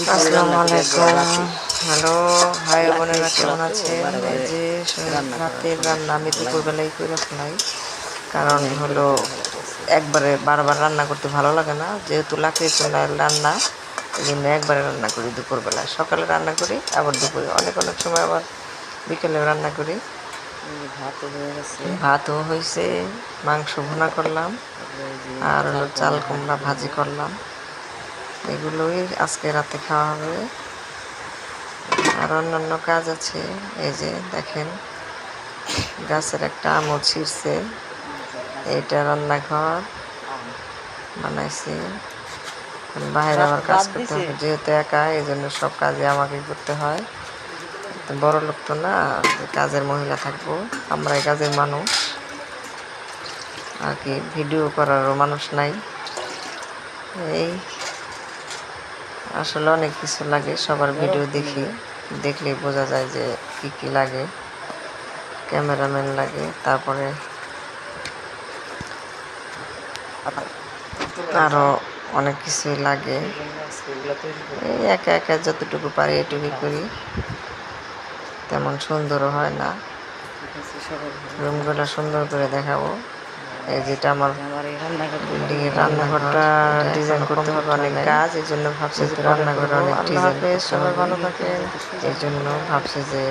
আসসালামু আলাইকুম। হ্যালো ভাই বোনেরা কেমন আছেন? যে রাতের রান্না আমি দুপুরবেলায় করে ফেলাই কারণ হলো একবারে বারবার রান্না করতে ভালো লাগে না। যেহেতু লাকড়ি চুলার রান্না এই জন্য একবারে রান্না করি দুপুরবেলা সকালে রান্না করি আবার দুপুরে। অনেক অনেক সময় আবার বিকেলেও রান্না করি। ভাত হয়ে গেছে। ভাতও হয়েছে মাংস ভুনা করলাম। আর হলো চাল কুমড়া ভাজি। করলাম। এগুলোই আজকে রাতে খাওয়া হবে। আর অন্যান্য কাজ আছে এই যে দেখেন গাছের একটা আমও ছিঁড়ছে এইটা রান্নাঘর বানাইছি। বাইরে আমার কাজ করতে হবে যেহেতু একা এই জন্য সব কাজে আমাকে করতে হয়। তো বড় লোক তো না কাজের মহিলা থাকব আমরা এই কাজের মানুষ। আর কি ভিডিও করারও মানুষ নাই। এই আসলে অনেক কিছু লাগে, সবার ভিডিও দেখি, দেখলেই বোঝা যায় যে কি কি লাগে। ক্যামেরাম্যান লাগে, তারপরে আরও অনেক কিছুই লাগে। এই একা একা যতটুকু পারি এটুকুই করি। তেমন সুন্দরও হয় না। রুমগুলো সুন্দর করে দেখাবো। যেটা আমার বিল্ডিং এর রান্নাঘরটা ডিজাইন করতে হবে অনেক কাজ এই জন্য ভাবছি যে রান্নাঘরে অনেক ডিজাইন সবাই ভালো থাকে এই জন্য ভাবছি যে